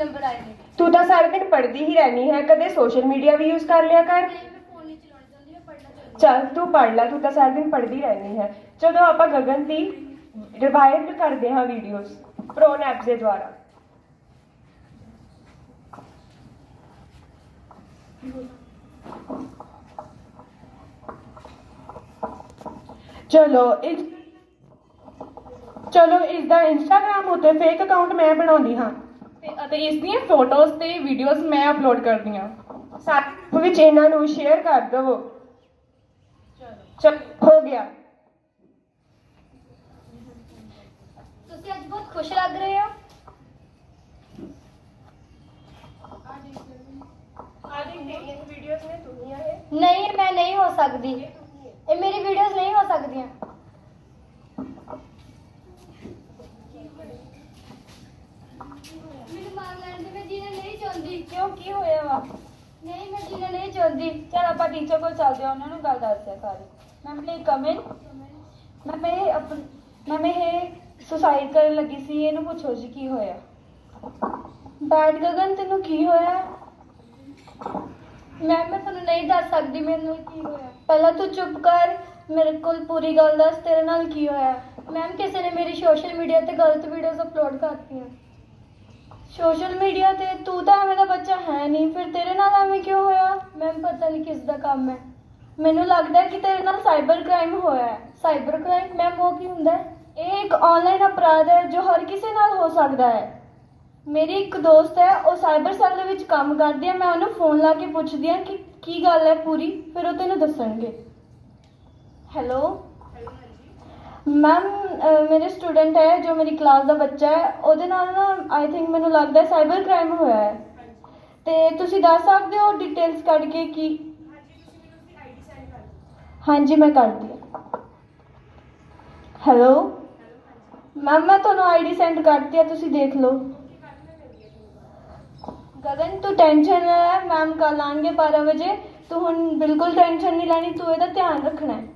Number ਆਏ ਨੇ ਤੂੰ ਤਾਂ ਸਾਰਾ ਦਿਨ ਪੜ੍ਹਦੀ ਹੀ ਰਹਿਣੀ ਹੈ, ਕਦੇ ਸੋਸ਼ਲ ਮੀਡੀਆ ਵੀ ਯੂਜ਼ ਕਰ ਲਿਆ ਕਰ। ਮੈਂ ਫੋਨ ਨਹੀਂ ਚਲਾਉਣਾ ਚਾਹੁੰਦੀ ਮੈਂ ਪੜ੍ਹਨਾ ਚਾਹੁੰਦੀ ਚੱਲ ਤੂੰ ਪੜ੍ਹ ਲੈ, ਤੂੰ ਤਾਂ ਸਾਰਾ ਦਿਨ ਪੜ੍ਹਦੀ ਰਹਿਣੀ ਹੈ। ਜਦੋਂ ਆਪਾਂ ਗਗਨ ਦੀ ਰਿਵਾਇਡ ਕਰਦੇ ਹਾਂ ਵੀਡੀਓਜ਼ ਪ੍ਰੋਨ ਐਪ ਦੇ ਦੁਆਰਾ। ਚਲੋ, ਇਸ ਚਲੋ, ਇਸ ਦਾ ਇੰਸਟਾਗ੍ਰam ਉਤੇ ਫੇਕ ਅਕਾਊਂਟ ਮੈਂ ਬਣਾਉਂਦੀ ਹਾਂ। ਤੇ ਅਤੇ ਇਸ ਦੀਆਂ ਫੋਟੋਜ਼ ਤੇ ਵੀਡੀਓਜ਼ ਮੈਂ ਅਪਲੋਡ ਕਰਦੀ ਹਾਂ। ਸਾਰੇ ਵਿੱਚ ਇਹਨਾਂ ਨੂੰ ਸ਼ੇਅਰ ਕਰ ਦਵੋ। ਚਲ ਹੋ ਗਿਆ। ਤੁਸੀਂ ਅੱਜ ਬਹੁਤ ਖੁਸ਼ ਲੱਗ ਰਹੇ ਹੋ? ਆਦੀ ਤੇਰੀਆਂ ਵੀਡੀਓਜ਼ ਨੇ ਤੂੰ ਹੀ ਆਏ ਨਹੀਂ ਮੈਂ ਨਹੀਂ ਹੋ ਸਕਦੀ ਇਹ ਮੇਰੀ ਵੀਡੀਓਜ਼ ਨਹੀਂ ਹੋ ਸਕਦੀਆਂ ਮੈਨੂੰ ਮਾਰ ਲੈਣ ਦੇ ਮੈਂ ਚਾਹੁੰਦੀ? ਕਿਉਂ ਕੀ ਹੋਇਆ ਵਾ? ਨਹੀਂ ਮੈਂ ਜੀਣਾ ਨਹੀਂ ਚਾਹੁੰਦੀ। ਚਲ ਆਪਾਂ ਟੀਚਰ ਕੋਲ ਚੱਲਦੇ ਹਾਂ ਉਹਨਾਂ ਨੂੰ ਗੱਲ ਦੱਸਦੇ ਹਾਂ sorry ma'am please come in ma'am ਇਹ ਆਪਣ ਮੈਮ ਇਹ ਸੁਸਾਈਡ ਕਰਨ ਲੱਗੀ ਸੀ ਇਹਨੂੰ ਪੁੱਛੋ ਜੀ ਕੀ ਹੋਇਆ। ਬੈਡ ਗਗਨ ਤੈਨੂੰ ਕੀ ਹੋਇਆ? ਮੈਂ ਮੈਂ ਤੁਹਾਨੂੰ ਨਹੀਂ ਦੱਸ ਸਕਦੀ ਮੈਨੂੰ ਕੀ ਹੋਇਆ। ਪਹਿਲਾਂ ਤੂੰ ਚੁੱਪ ਕਰ ਮੇਰੇ ਕੋਲ ਪੂਰੀ ਗੱਲ ਦੱਸ ਤੇਰੇ ਨਾਲ ਕੀ ਹੋਇਆ? ਮੈਮ ਕਿਸੇ ਨੇ ਮੇਰੀ ਸੋਸ਼ਲ ਮੀਡੀਆ ਤੇ ਗਲਤ ਵੀਡੀਓਜ਼ ਅਪਲੋਡ ਕਰਤੀਆਂ। ਸੋਸ਼ਲ ਮੀਡੀਆ ਤੇ ਤੂੰ ਤਾਂ ਐਵੇਂ ਦਾ ਬੱਚਾ ਹੈ ਨਹੀਂ, ਫਿਰ ਤੇਰੇ ਨਾਲ ਐਵੇਂ ਕਿਉਂ ਹੋਇਆ? ਮੈਮ ਪਤਾ ਨਹੀਂ ਕਿਸ ਦਾ ਕੰਮ ਹੈ। ਮੈਨੂੰ ਲੱਗਦਾ ਹੈ ਕਿ ਤੇਰੇ ਨਾਲ ਸਾਈਬਰ ਕ੍ਰਾਈਮ ਹੋਇਆ ਹੈ। ਸਾਈਬਰ ਕ੍ਰਾਈਮ ਮੈਮ ਉਹ ਕੀ ਹੁੰਦਾ ਹੈ? ਇਹ ਇੱਕ ਆਨਲਾਈਨ ਅਪਰਾਧ ਹੈ ਜੋ ਹਰ ਕਿਸੇ ਨਾਲ ਹੋ ਸਕਦਾ ਹੈ। ਮੇਰੀ ਇੱਕ ਦੋਸਤ ਹੈ, ਉਹ ਸਾਈਬਰ ਸੈੱਲ ਦੇ ਵਿੱਚ ਕੰਮ ਕਰਦੀ ਹੈ। ਮੈਂ ਉਹਨੂੰ ਫੋਨ ਲਾ ਕੇ ਪੁੱਛਦੀ ਹਾਂ ਕਿ ਕੀ ਗੱਲ ਹੈ ਪੂਰੀ, ਫਿਰ ਉਹ ਤੈਨੂੰ ਦੱਸਣਗੇ। ਹੈਲੋ ਮੈਮ ਮੇਰੇ ਸਟੂਡੈਂਟ ਹੈ, ਜੋ ਮੇਰੀ ਕਲਾਸ ਦਾ ਬੱਚਾ ਹੈ, ਉਹਦੇ ਨਾਲ ਨਾ ਆਈ ਥਿੰਕ ਮੈਨੂੰ ਲੱਗਦਾ ਸਾਈਬਰ ਕ੍ਰਾਈਮ ਹੋਇਆ ਹੈ। ਤੇ ਤੁਸੀਂ ਦੱਸ ਸਕਦੇ ਹੋ ਡਿਟੇਲਸ ਕੱਢ ਕੇ ਕੀ ਹਾਂਜੀ, ਮੈਂ ਕਰਦੀ ਹਾਂ। ਹੈਲੋ ਮੈਮ ਮੈਂ ਤੁਹਾਨੂੰ ਆਈਡੀ ਸੈਂਡ ਕਰਤੀ ਹੈ ਤੁਸੀਂ ਦੇਖ ਲਓ। ਗਗਨ ਤੂੰ ਟੈਨਸ਼ਨ ਨਾ ਲੈ ਮੈਮ ਕੱਲ ਆਣਗੇ 12 ਵਜੇ। ਤੂੰ ਹੁਣ ਬਿਲਕੁਲ ਟੈਨਸ਼ਨ ਨਹੀਂ ਲੈਣੀ, ਤੂੰ ਇਹਦਾ ਧਿਆਨ ਰੱਖਣਾ ਹੈ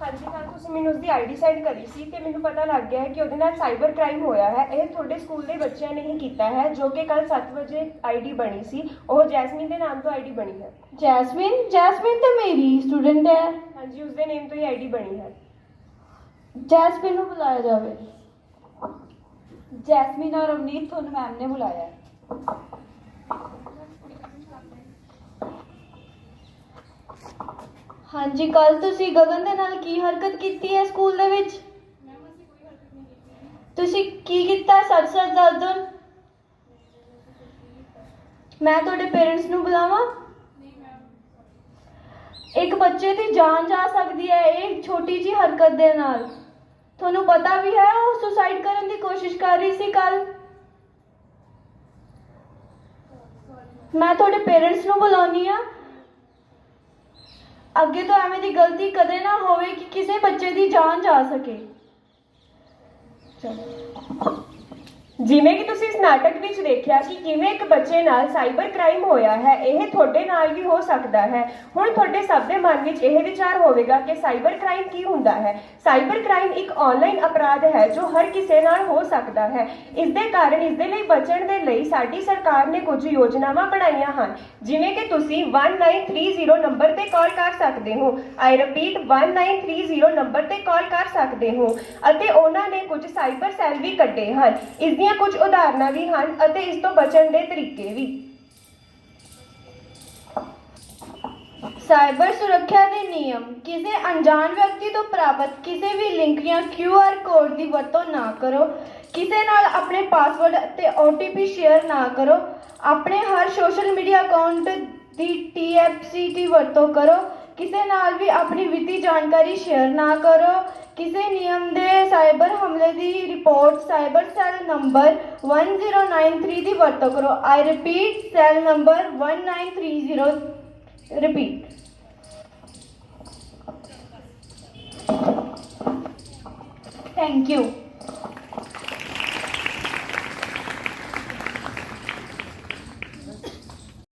ਹਾਂਜੀ ਕੱਲ ਮੈਨੂੰ ਉਸਦੀ ਆਈਡੀ ਸੈਂਡ ਕਰੀ ਸੀ ਤੇ ਮੈਨੂੰ ਪਤਾ ਲੱਗ ਗਿਆ ਹੈ ਕਿ ਉਹਦੇ ਨਾਲ ਸਾਈਬਰ ਕ੍ਰਾਈਮ ਹੋਇਆ ਹੈ। ਇਹ ਤੁਹਾਡੇ ਸਕੂਲ ਦੇ ਬੱਚਿਆਂ ਨੇ ਹੀ ਕੀਤਾ ਹੈ ਜੋ ਕਿ ਕੱਲ 7 ਵਜੇ ਆਈਡੀ ਬਣੀ ਸੀ। ਉਹ ਜੈਸਮੀਨ ਦੇ ਨਾਮ ਤੋਂ ਆਈਡੀ ਬਣੀ ਹੈ। ਜੈਸਮੀਨ? ਜੈਸਮੀਨ ਤਾਂ ਮੇਰੀ ਸਟੂਡੈਂਟ ਹੈ। ਹਾਂਜੀ ਉਸਦੇ ਨੇਮ ਤੋਂ ਹੀ ਆਈਡੀ ਬਣੀ ਹੈ। ਜੈਸਮੀਨ ਨੂੰ ਬੁਲਾਇਆ ਜਾਵੇ। ਜੈਸਮੀਨ ਔਰ ਅਵਨੀਤ ਤੁਹਾਨੂੰ ਮੈਮ ਨੇ ਬੁਲਾਇਆ ਹੈ। ਹਾਂਜੀ ਕੱਲ ਤੁਸੀਂ ਗਗਨ ਦੇ ਨਾਲ ਕੀ ਹਰਕਤ ਕੀਤੀ ਹੈ ਸਕੂਲ ਦੇ ਵਿੱਚ? ਤੁਸੀਂ ਕੀ ਕੀਤਾ ਸੱਚ ਸੱਚ ਦੱਸ ਦਿਓ। ਮੈਂ ਤੁਹਾਡੇ ਪੇਰੈਂਟਸ ਨੂੰ ਬੁਲਾਵਾਂ? ਇੱਕ ਬੱਚੇ ਦੀ ਜਾਨ ਜਾ ਸਕਦੀ ਹੈ ਇਹ ਛੋਟੀ ਜੀ ਹਰਕਤ ਦੇ ਨਾਲ। ਤੁਹਾਨੂੰ ਪਤਾ ਵੀ ਹੈ, ਉਹ ਸੁਸਾਈਡ ਕਰਨ ਦੀ ਕੋਸ਼ਿਸ਼ ਕਰ ਰਹੀ ਸੀ ਕੱਲ ਮੈਂ ਤੁਹਾਡੇ ਪੇਰੈਂਟਸ ਨੂੰ ਬੁਲਾਉਣੀ ਆ ਅੱਗੇ ਤੋਂ ਐਵੇਂ ਦੀ ਗਲਤੀ ਕਦੇ ਨਾ ਹੋਵੇ ਕਿ ਕਿਸੇ ਬੱਚੇ ਦੀ ਜਾਨ ਜਾ ਸਕੇ। ਜਿਵੇਂ ਕਿ ਤੁਸੀਂ ਇਸ ਨਾਟਕ ਵਿੱਚ ਦੇਖਿਆ ਕਿ ਕਿਵੇਂ ਇੱਕ ਬੱਚੇ ਨਾਲ ਸਾਈਬਰ ਕ੍ਰਾਈਮ ਹੋਇਆ ਹੈ, ਇਹ ਤੁਹਾਡੇ ਨਾਲ ਵੀ ਹੋ ਸਕਦਾ ਹੈ। ਹੁਣ ਤੁਹਾਡੇ ਸਭ ਦੇ ਮਨ ਵਿੱਚ ਇਹ ਵਿਚਾਰ ਹੋਵੇਗਾ ਕਿ ਸਾਈਬਰ ਕ੍ਰਾਈਮ ਕੀ ਹੁੰਦਾ ਹੈ। ਸਾਈਬਰ ਕ੍ਰਾਈਮ ਇੱਕ ਆਨਲਾਈਨ ਅਪਰਾਧ ਹੈ ਜੋ ਹਰ ਕਿਸੇ ਨਾਲ ਹੋ ਸਕਦਾ ਹੈ। ਇਸ ਦੇ ਕਾਰਨ ਇਸ ਦੇ ਲਈ ਬਚਣ ਦੇ ਲਈ ਸਾਡੀ ਸਰਕਾਰ ਨੇ ਕੁਝ ਯੋਜਨਾਵਾਂ ਬਣਾਈਆਂ ਹਨ। ਜਿਵੇਂ ਕਿ ਤੁਸੀਂ 1930 ਨੰਬਰ ਤੇ ਕਾਲ ਕਰ ਸਕਦੇ ਹੋ। ਆਈ ਰਿਪੀਟ 1930 ਨੰਬਰ ਤੇ ਕਾਲ ਕਰ ਸਕਦੇ ਹੋ। ਅਤੇ ਉਹਨਾਂ ਨੇ ਕੁਝ ਸਾਈਬਰ ਸੈੱਲ ਵੀ ਕੱਢੇ ਹਨ। ਇਸ ਦੀਆਂ ਕੁਝ ਉਦਾਹਰਨਾਂ ਵੀ ਹਨ ਅਤੇ ਇਸ ਤੋਂ ਬਚਣ ਦੇ ਤਰੀਕੇ ਵੀ। ਸਾਈਬਰ ਸੁਰੱਖਿਆ ਦੇ ਨਿਯਮ ਕਿਸੇ ਅਣਜਾਣ ਵਿਅਕਤੀ ਤੋਂ ਪ੍ਰਾਪਤ ਕਿਸੇ ਵੀ ਲਿੰਕ ਜਾਂ QR ਕੋਡ ਦੀ ਵਰਤੋਂ ਨਾ ਕਰੋ। ਕਿਸੇ ਨਾਲ ਆਪਣੇ ਪਾਸਵਰਡ ਅਤੇ OTP ਸ਼ੇਅਰ ਨਾ ਕਰੋ। ਆਪਣੇ ਹਰ ਸੋਸ਼ਲ ਮੀਡੀਆ ਅਕਾਊਂਟ ਦੀ TFC ਦੀ ਵਰਤੋਂ ਕਰੋ। ਕਿਸੇ ਨਾਲ ਵੀ ਆਪਣੀ ਵਿੱਤੀ ਜਾਣਕਾਰੀ ਸ਼ੇਅਰ ਨਾ ਕਰੋ। ਕਿਸੇ ਨਿਯਮ ਦੇ ਸਾਈਬਰ ਹਮਲੇ ਦੀ ਰਿਪੋਰਟ ਸਾਈਬਰ ਸੈੱਲ ਨੰਬਰ 1093 ਦੀ ਵਰਤੋਂ ਕਰੋ। I repeat cell number 1930 repeat thank you